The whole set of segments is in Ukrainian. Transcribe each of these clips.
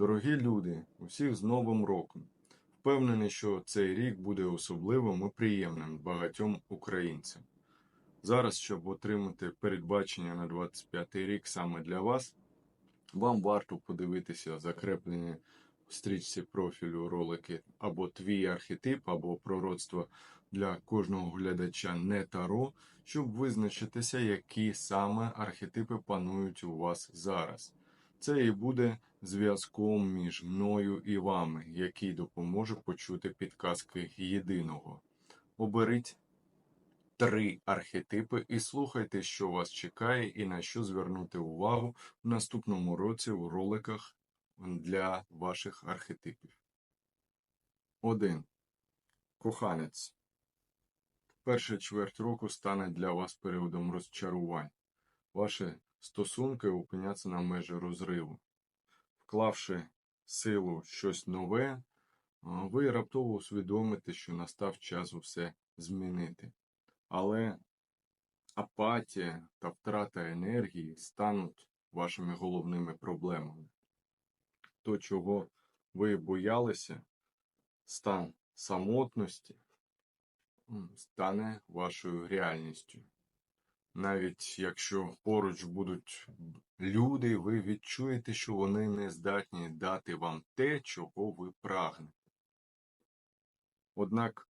Дорогі люди, усіх з Новим роком! Впевнений, що цей рік буде особливим і приємним багатьом українцям. Зараз, щоб отримати передбачення на 25 рік саме для вас, вам варто подивитися закреплені в стрічці профілю ролики або твій архетип, або пророцтво для кожного глядача не таро, щоб визначитися, які саме архетипи панують у вас зараз. Це і буде зв'язком між мною і вами, який допоможе почути підказки єдиного. Оберіть три архетипи і слухайте, що вас чекає і на що звернути увагу в наступному році у роликах для ваших архетипів. 1. Коханець. Перша чверть року стане для вас періодом розчарувань. Ваші стосунки опиняться на межі розриву. Вклавши силу щось нове, ви раптово усвідомите, що настав час усе змінити. Але апатія та втрата енергії стануть вашими головними проблемами. То, чого ви боялися, стан самотності, стане вашою реальністю. Навіть якщо поруч будуть люди, ви відчуєте, що вони не здатні дати вам те, чого ви прагнете. Однак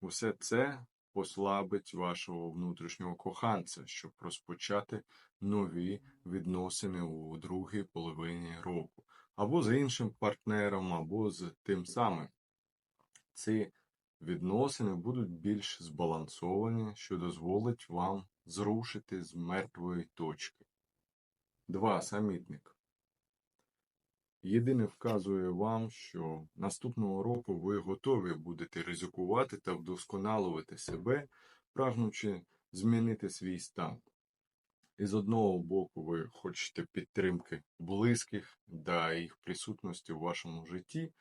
усе це послабить вашого внутрішнього коханця, щоб розпочати нові відносини у другій половині року, або з іншим партнером, або з тим самим. Ці відносини будуть більш збалансовані, що дозволить вам зрушити з мертвої точки. 2. Самітник. Єдине вказує вам, що наступного року ви готові будете ризикувати та вдосконалувати себе, прагнучи змінити свій стан. І з одного боку, ви хочете підтримки близьких та їх присутності в вашому житті,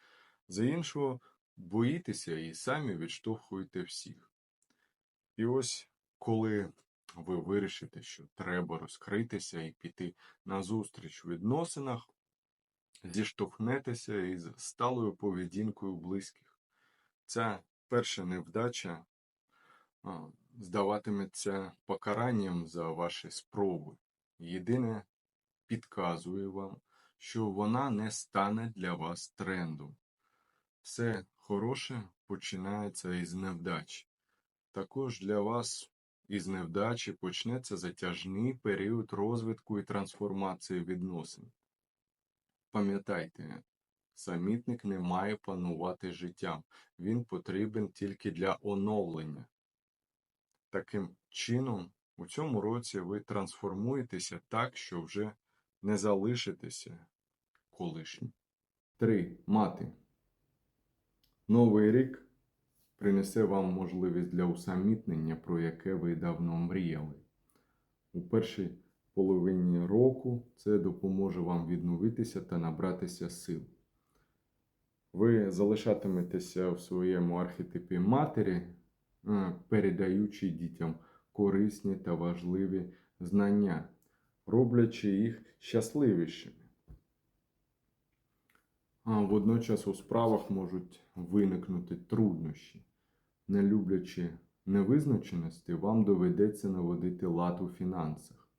з іншого боїтеся і самі відштовхуєте всіх. І ось коли ви вирішите, що треба розкритися і піти назустріч у відносинах, зіштовхнетеся із сталою поведінкою близьких. Ця перша невдача здаватиметься покаранням за ваші спроби. Єдине підказує вам, що вона не стане для вас трендом. Все хороше починається із невдачі. Також для вас із невдачі почнеться затяжний період розвитку і трансформації відносин. Пам'ятайте, самітник не має панувати життям, він потрібен тільки для оновлення. Таким чином, у цьому році ви трансформуєтеся так, що вже не залишитеся колишнім. 3. Мати. Новий рік принесе вам можливість для усамітнення, про яке ви давно мріяли. У першій половині року це допоможе вам відновитися та набратися сил. Ви залишатиметеся в своєму архетипі матері, е, передаючи дітям корисні та важливі знання, роблячи їх щасливішими. А водночас у справах можуть виникнути труднощі. Не люблячи невизначеності, вам доведеться наводити лад у фінансах.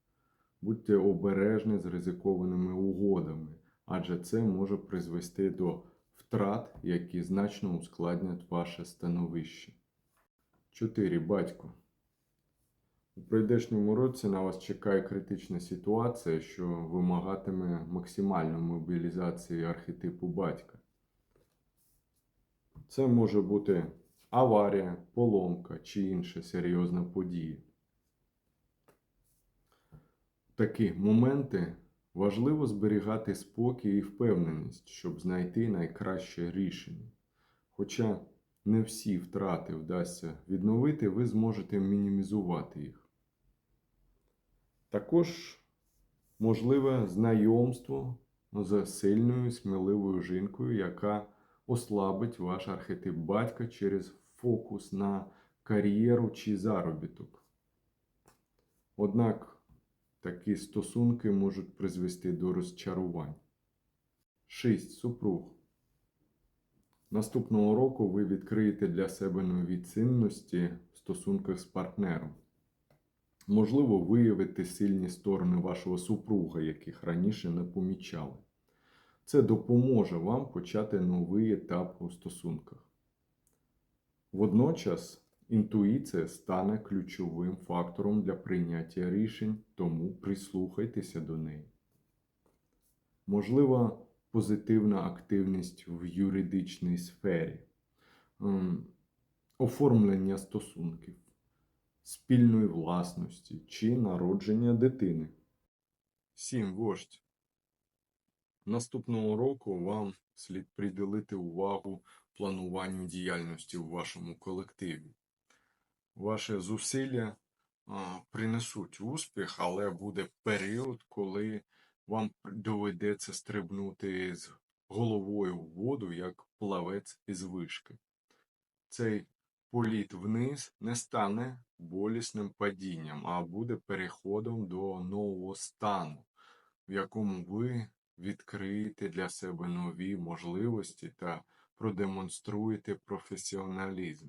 Будьте обережні з ризикованими угодами, адже це може призвести до втрат, які значно ускладнять ваше становище. 4. Батько. У прийдешньому році на вас чекає критична ситуація, що вимагатиме максимальної мобілізації архетипу батька. Це може бути аварія, поломка чи інша серйозна подія. Такі моменти важливо зберігати спокій і впевненість, щоб знайти найкраще рішення. Хоча не всі втрати вдасться відновити, ви зможете мінімізувати їх. Також можливе знайомство з сильною, сміливою жінкою, яка ослабить ваш архетип батька через фокус на кар'єру чи заробіток. Однак такі стосунки можуть призвести до розчарувань. 6. Супруг. Наступного року ви відкриєте для себе нові цінності в стосунках з партнером. Можливо, виявити сильні сторони вашого супруга, яких раніше не помічали. Це допоможе вам почати новий етап у стосунках. Водночас інтуїція стане ключовим фактором для прийняття рішень, тому прислухайтеся до неї. Можлива позитивна активність в юридичній сфері, ем, оформлення стосунків, спільної власності чи народження дитини. 7. Вождь. Наступного року вам слід приділити увагу плануванню діяльності у вашому колективі. Ваші зусилля а, принесуть успіх, але буде період, коли вам доведеться стрибнути з головою в воду, як плавець із вишки. Цей політ вниз не стане болісним падінням, а буде переходом до нового стану, в якому ви відкриєте для себе нові можливості та продемонструєте професіоналізм.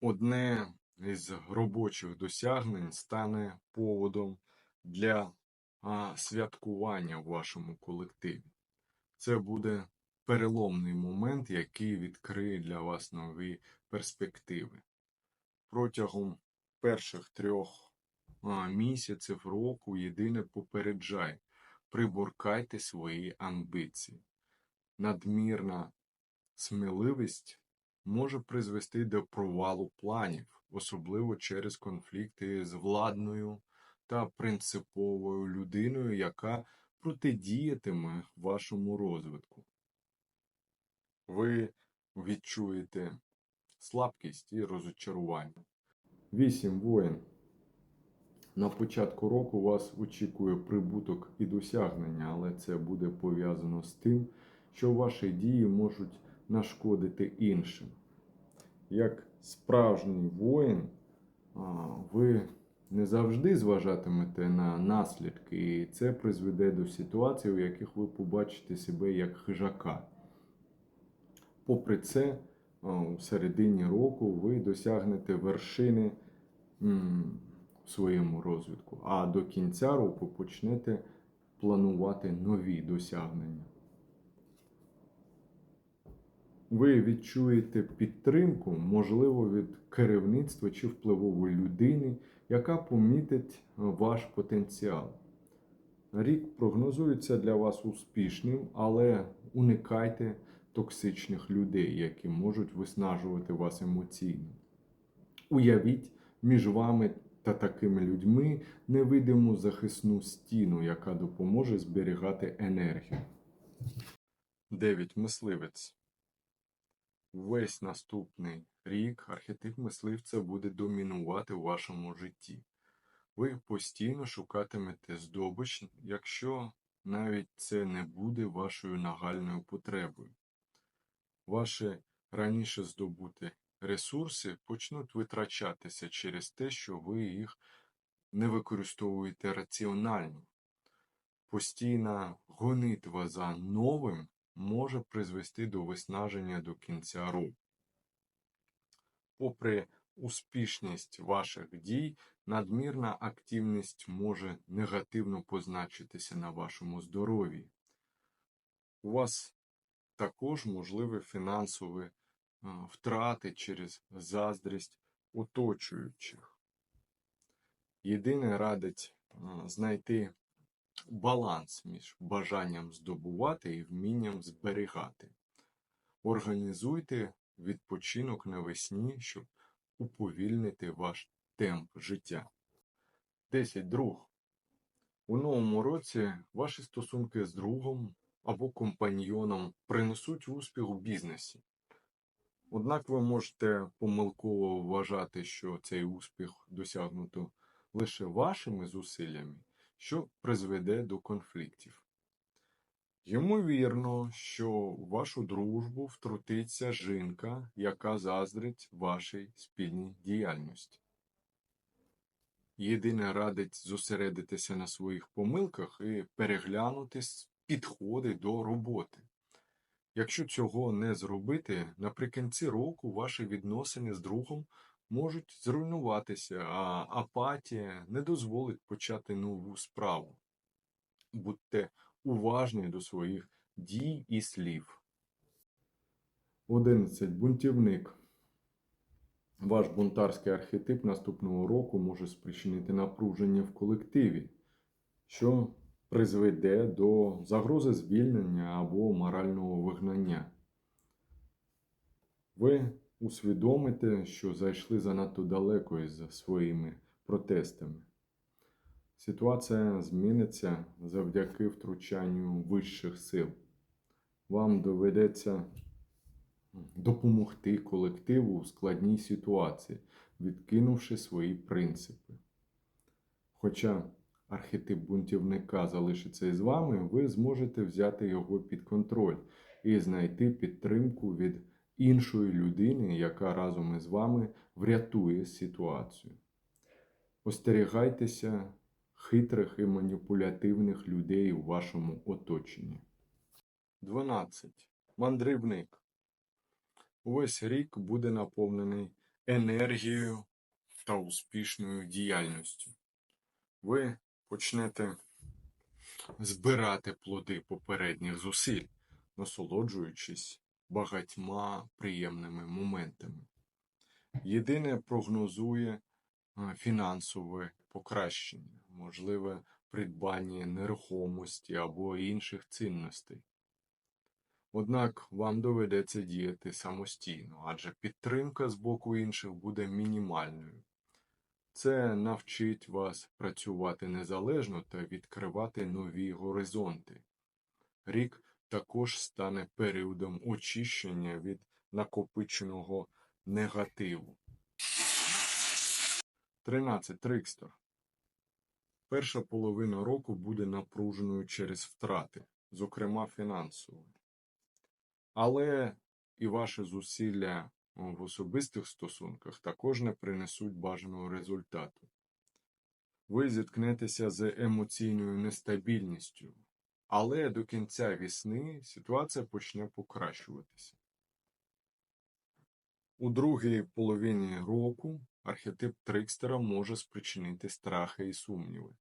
Одне із робочих досягнень стане поводом для святкування в вашому колективі. Це буде переломний момент, який відкриє для вас нові перспективи. Протягом перших трьох місяців року єдине попереджай, приборкайте свої амбіції. Надмірна сміливість може призвести до провалу планів, особливо через конфлікти з владною та принциповою людиною, яка протидіятиме вашому розвитку. Ви відчуєте слабкість і розочарування. 8. Воїн. На початку року вас очікує прибуток і досягнення, але це буде пов'язано з тим, що ваші дії можуть нашкодити іншим. Як справжній воїн, ви не завжди зважатимете на наслідки, і це призведе до ситуацій, у яких ви побачите себе як хижака. Попри це, у середині року ви досягнете вершини в своєму розвитку, а до кінця року почнете планувати нові досягнення. Ви відчуєте підтримку, можливо, від керівництва чи впливової людини, яка помітить ваш потенціал. Рік прогнозується для вас успішним, але уникайте токсичних людей, які можуть виснажувати вас емоційно. Уявіть між вами та такими людьми невидиму захисну стіну, яка допоможе зберігати енергію. 9. Мисливець. Весь наступний рік архетип мисливця буде домінувати в вашому житті. Ви постійно шукатимете здобич, якщо навіть це не буде вашою нагальною потребою. Ваші раніше здобуті ресурси почнуть витрачатися через те, що ви їх не використовуєте раціонально. Постійна гонитва за новим може призвести до виснаження до кінця року. Попри успішність ваших дій, надмірна активність може негативно позначитися на вашому здоров'ї. У вас також можливі фінансові а, втрати через заздрість оточуючих. Єдине радить знайти баланс між бажанням здобувати і вмінням зберігати. Організуйте відпочинок навесні, щоб уповільнити ваш темп життя. 10. Друг. У новому році ваші стосунки з другом або компаньйоном принесуть успіх у бізнесі. Однак ви можете помилково вважати, що цей успіх досягнуто лише вашими зусиллями, що призведе до конфліктів. Ймовірно, що в вашу дружбу втрутиться жінка, яка заздрить вашій спільній діяльності. єдине радить зосередитися на своїх помилках і переглянути підходи до роботи. Якщо цього не зробити, наприкінці року ваші відносини з другом можуть зруйнуватися, а апатія не дозволить почати нову справу. Будьте уважні до своїх дій і слів. 11. Бунтівник. Ваш бунтарський архетип наступного року може спричинити напруження в колективі, що призведе до загрози звільнення або морального вигнання. Ви усвідомите, що зайшли занадто далеко із своїми протестами. Ситуація зміниться завдяки втручанню вищих сил. Вам доведеться допомогти колективу у складній ситуації, відкинувши свої принципи. Хоча архетип бунтівника залишиться із вами, ви зможете взяти його під контроль і знайти підтримку від іншої людини, яка разом із вами врятує ситуацію. Остерігайтеся хитрих і маніпулятивних людей у вашому оточенні. 12. Мандрівник. Увесь рік буде наповнений енергією та успішною діяльністю. Ви почнете збирати плоди попередніх зусиль, насолоджуючись багатьма приємними моментами. Єдине прогнозує фінансове покращення, можливе придбання нерухомості або інших цінностей. Однак вам доведеться діяти самостійно, адже підтримка з боку інших буде мінімальною. Це навчить вас працювати незалежно та відкривати нові горизонти. Рік також стане періодом очищення від накопиченого негативу. 13. Трикстер. Перша половина року буде напруженою через втрати, зокрема фінансово. Але і ваші зусилля в особистих стосунках також не принесуть бажаного результату. Ви зіткнетеся з емоційною нестабільністю, але до кінця весни ситуація почне покращуватися. У другій половині року архетип Трикстера може спричинити страхи і сумніви.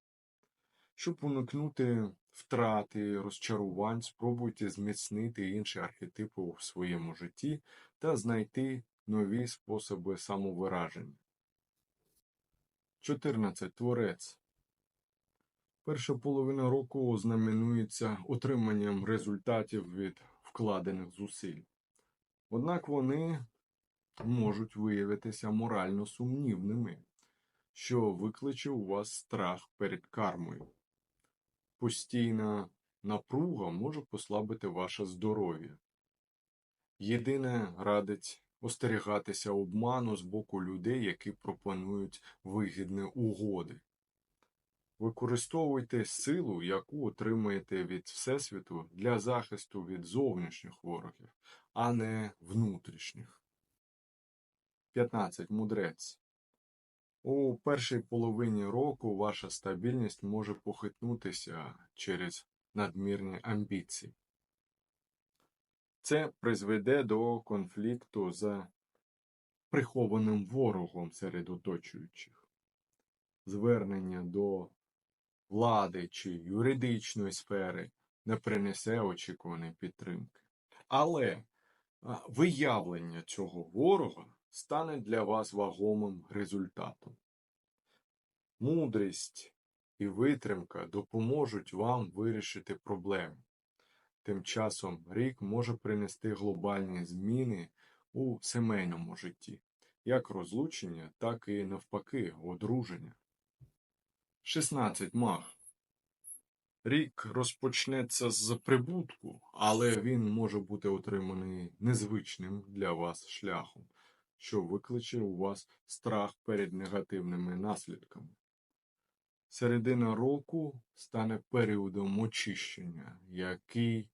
Щоб уникнути втрати розчарувань, спробуйте зміцнити інші архетипи у своєму житті та знайти нові способи самовираження. 14. Творець. Перша половина року знаменується отриманням результатів від вкладених зусиль. Однак вони можуть виявитися морально сумнівними, що викличе у вас страх перед кармою. Постійна напруга може послабити ваше здоров'я. Єдине радить остерігатися обману з боку людей, які пропонують вигідні угоди. Використовуйте силу, яку отримаєте від Всесвіту для захисту від зовнішніх ворогів, а не внутрішніх. 15. Мудрець. У першій половині року ваша стабільність може похитнутися через надмірні амбіції. Це призведе до конфлікту з прихованим ворогом серед оточуючих. Звернення до влади чи юридичної сфери не принесе очікуваної підтримки. Але виявлення цього ворога стане для вас вагомим результатом. Мудрість і витримка допоможуть вам вирішити проблеми. Тим часом рік може принести глобальні зміни у сімейному житті, як розлучення, так і навпаки одруження. 16. Мах. Рік розпочнеться з прибутку, але він може бути отриманий незвичним для вас шляхом, що викличе у вас страх перед негативними наслідками. Середина року стане періодом очищення, який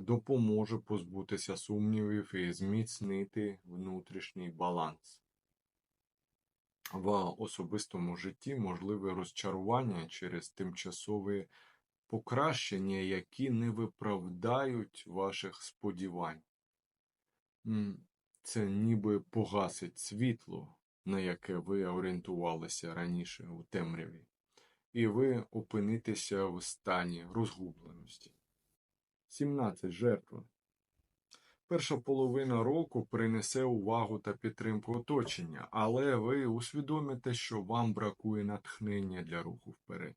допоможе позбутися сумнівів і зміцнити внутрішній баланс. в особистому житті можливе розчарування через тимчасові покращення, які не виправдають ваших сподівань. Це ніби погасить світло, на яке ви орієнтувалися раніше у темряві, і ви опинитеся в стані розгубленості. 17. Жертва. Перша половина року принесе увагу та підтримку оточення, але ви усвідомите, що вам бракує натхнення для руху вперед.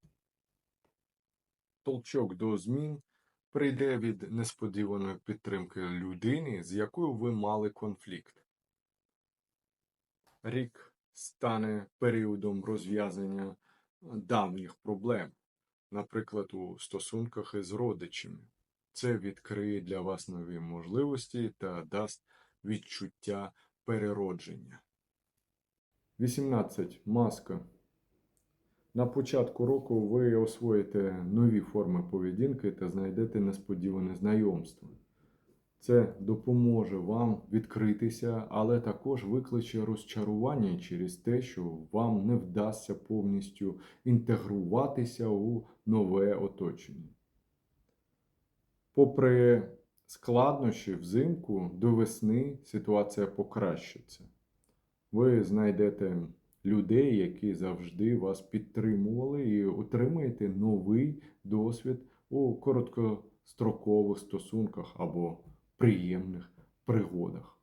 Толчок до змін прийде від несподіваної підтримки людини, з якою ви мали конфлікт. Рік стане періодом розв'язання давніх проблем, наприклад, у стосунках із родичами. Це відкриє для вас нові можливості та дасть відчуття переродження. 18. Маска. На початку року ви освоїте нові форми поведінки та знайдете несподіване знайомство. Це допоможе вам відкритися, але також викличе розчарування через те, що вам не вдасться повністю інтегруватися у нове оточення. Попри складнощі взимку, до весни ситуація покращиться. Ви знайдете людей, які завжди вас підтримували, і отримаєте новий досвід у короткострокових стосунках або приємних пригодах.